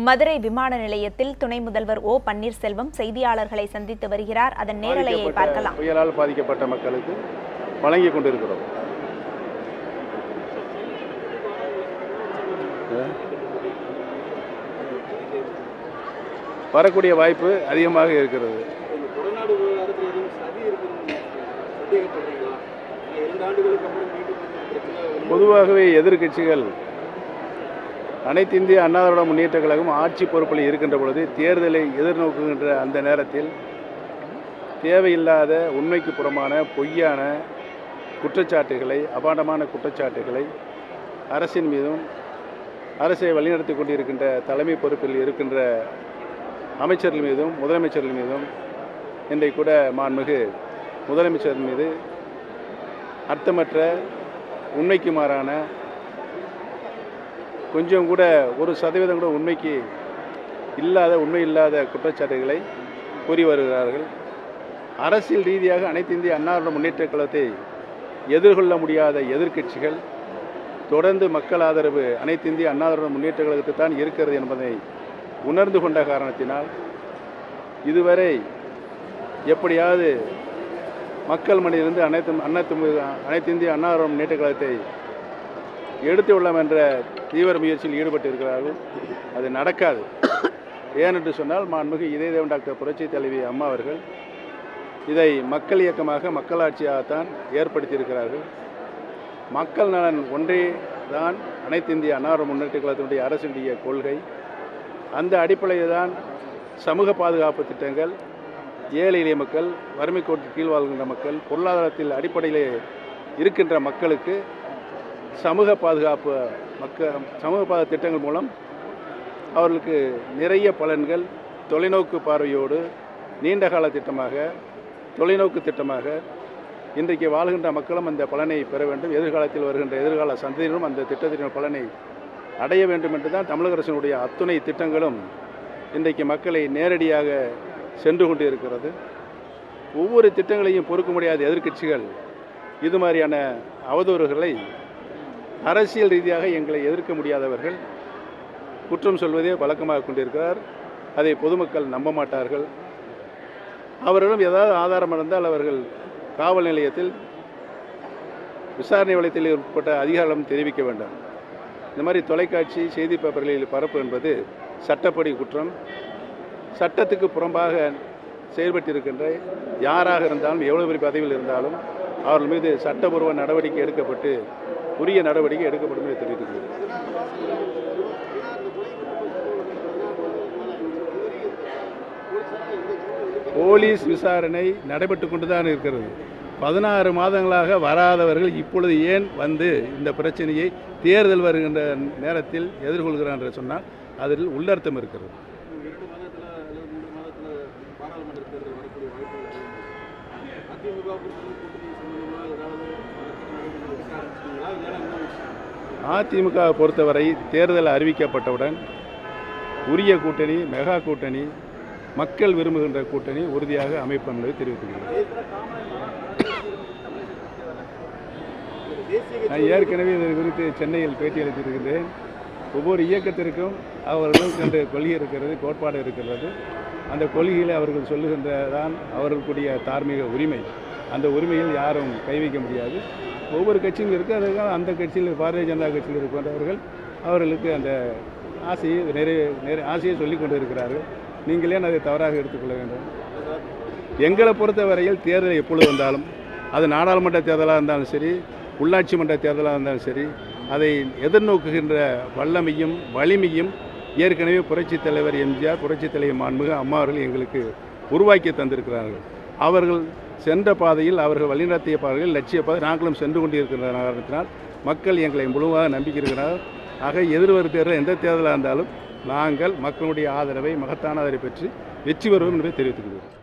மதுரை விமான நிலையத்தில் துணை முதல்வர் ஓ பன்னீர்செல்வம் செய்தியாளர்களை சந்தித்து வருகிறார். அதன் நேரலையை பார்க்கலாம். புயலால் பாதிக்கப்பட்ட மக்களுக்கு வழங்கி கொண்டிருக்கிறோம். வரக்கூடிய வாய்ப்பு அதிகமாக இருக்கிறது. பொதுவாகவே எதிர்க்கட்சிகள் அனைத்து இந்திய அண்ணா திராவிட முன்னேற்ற கழகம் ஆட்சி பொறுப்பில் இருக்கின்ற பொழுது தேர்தலை எதிர்நோக்குகின்ற அந்த நேரத்தில் தேவையில்லாத உண்மைக்கு புறமான பொய்யான குற்றச்சாட்டுகளை அபாண்டமான குற்றச்சாட்டுகளை அரசின் மீதும் அரசை வழிநடத்தி கொண்டிருக்கின்ற தலைமை பொறுப்பில் இருக்கின்ற அமைச்சர்கள் மீதும் முதலமைச்சர்கள் மீதும் இன்றைக்கு கூட மாண்புமிகு முதலமைச்சர் மீது அர்த்தமற்ற உண்மைக்கு மாறான கொஞ்சம் கூட ஒரு சதவீதம் கூட உண்மைக்கு இல்லாத உண்மை இல்லாத குற்றச்சாட்டுகளை கூறி வருகிறார்கள். அரசியல் ரீதியாக அனைத்து இந்திய அன்னாரோட முன்னேற்ற கழகத்தை எதிர்கொள்ள முடியாத எதிர்க்கட்சிகள் தொடர்ந்து மக்கள் ஆதரவு அனைத்து இந்திய அன்னாரோட முன்னேற்ற கழகத்தை தான் இருக்கிறது என்பதை உணர்ந்து கொண்ட காரணத்தினால் இதுவரை எப்படியாவது மக்கள் மணியிலிருந்து அனைத்து அனைத்து அனைத்து இந்திய அன்னாரோட முன்னேற்ற கழகத்தை எடுத்து விடலாம் என்ற தீவிர முயற்சியில் ஈடுபட்டு இருக்கிறார்கள் அது நடக்காது. ஏனென்று சொன்னால் மாண்புமிகு இதயதேவன் டாக்டர் புரட்சி தலைவி அம்மா அவர்கள் இதை மக்கள் இயக்கமாக மக்களாட்சியாகத்தான் ஏற்படுத்தியிருக்கிறார்கள். மக்கள் நலன் ஒன்றே தான் அனைத்து இந்திய அன்னார முன்னேற்ற கழகத்தினுடைய அரசினுடைய கொள்கை. அந்த அடிப்படையில் தான் சமூக பாதுகாப்பு திட்டங்கள் ஏழை எளிய மக்கள் வறுமை கோட்டு கீழ் வாழ்கின்ற மக்கள் பொருளாதாரத்தில் அடிப்படையிலே இருக்கின்ற மக்களுக்கு சமூக பாதுகாப்பு மக்கள் சமூக பாதுகாப்பு திட்டங்கள் மூலம் அவர்களுக்கு நிறைய பலன்கள் தொலைநோக்கு பார்வையோடு நீண்ட கால திட்டமாக தொலைநோக்கு திட்டமாக இன்றைக்கு வாழ்கின்ற மக்களும் அந்த பலனை பெற வேண்டும். எதிர்காலத்தில் வருகின்ற எதிர்கால சந்ததியினரும் அந்த திட்டத்தின் பலனை அடைய வேண்டும் என்று தான் தமிழக அரசினுடைய அத்துணை திட்டங்களும் இன்றைக்கு மக்களை நேரடியாக சென்று கொண்டு இருக்கிறது ஒவ்வொரு திட்டங்களையும் பொறுக்க முடியாத எதிர்க்கட்சிகள் இது மாதிரியான அவதூறுகளை அரசியல் ரீதியாக எங்களை எதிர்க்க முடியாதவர்கள் குற்றம் சொல்வதே வழக்கமாக கொண்டிருக்கிறார். அதை பொதுமக்கள் நம்ப மாட்டார்கள். அவரிடம் ஏதாவது ஆதாரம் இருந்தால் அவர்கள் காவல் நிலையத்தில் விசாரணை வளையத்தில் உட்பட்ட அதிகாரம் தெரிவிக்க வேண்டும். இந்த மாதிரி தொலைக்காட்சி செய்தி பேப்பர்களில் பரப்பு என்பது சட்டப்படி குற்றம். சட்டத்துக்கு புறம்பாக செயல்பட்டிருக்கின்ற யாராக இருந்தாலும் எவ்வளவு பெரிய பதவியில் இருந்தாலும் அவர்கள் மீது சட்டபூர்வ நடவடிக்கை எடுக்கப்பட்டு உரிய நடவடிக்கை எடுக்கப்படும் என்று தெரிவித்துள்ளது போலீஸ் விசாரணை நடைபெற்று கொண்டு தான் இருக்கிறது. பதினாறு மாதங்களாக வராதவர்கள் இப்பொழுது ஏன் வந்து இந்த பிரச்சனையை தேர்தல் வருகின்ற நேரத்தில் எதிர்கொள்கிறார் என்று சொன்னால் அதில் உள்ளர்த்தம் இருக்கிறது. அதிமுக பொறுத்தவரை தேர்தல் அறிவிக்கப்பட்டவுடன் உரிய கூட்டணி மெகா கூட்டணி மக்கள் விரும்புகின்ற கூட்டணி உறுதியாக அமைப்பு என்பதை தெரிவித்துள்ளது நான் ஏற்கனவே இது குறித்து சென்னையில் பேட்டி அளித்திருக்கிறேன் ஒவ்வொரு இயக்கத்திற்கும் அவர்களுக்கு என்ற கொள்கை இருக்கிறது கோட்பாடு இருக்கிறது. அந்த கொள்கையில் அவர்கள் சொல்லுகின்றதான் அவர்களுக்குடைய தார்மீக உரிமை. அந்த உரிமையில் யாரும் கை வைக்க முடியாது. ஒவ்வொரு கட்சியும் இருக்குது அதுக்காக அந்த கட்சியில் பாரதிய ஜனதா கட்சியில் இருக்கின்றவர்கள் அவர்களுக்கு அந்த ஆசையை நிறைய நிறைய ஆசையை சொல்லி கொண்டு இருக்கிறார்கள் நீங்களே அதை தவறாக எடுத்துக்கொள்ள வேண்டும். எங்களை பொறுத்தவரையில் தேர்தல் எப்பொழுது வந்தாலும் அது நாடாளுமன்ற தேர்தலாக இருந்தாலும் சரி உள்ளாட்சி மன்ற தேர்தலாக இருந்தாலும் சரி அதை எதிர்நோக்குகின்ற வல்லமையும் வலிமையும் ஏற்கனவே புரட்சித் தலைவர் எம்ஜிஆர் புரட்சித் தலைவர் மாண்புமிகு அம்மா அவர்கள் எங்களுக்கு உருவாக்கி தந்திருக்கிறார்கள். அவர்கள் சென்ற பாதையில் அவர்கள் வழிநடத்திய பாதையில் லட்சிய பாதை நாங்களும் சென்று கொண்டிருக்கிற காரணத்தினால் மக்கள் எங்களை முழுமையாக நம்பிக்கை ஆக எதிர்வரும் தேர்தல் எந்த தேர்தலாக இருந்தாலும் நாங்கள் மக்களுடைய ஆதரவை மகத்தான ஆதரவை பெற்று வெற்றி பெறுவோம் என்பதை தெரிவித்துக் கொள்கிறோம்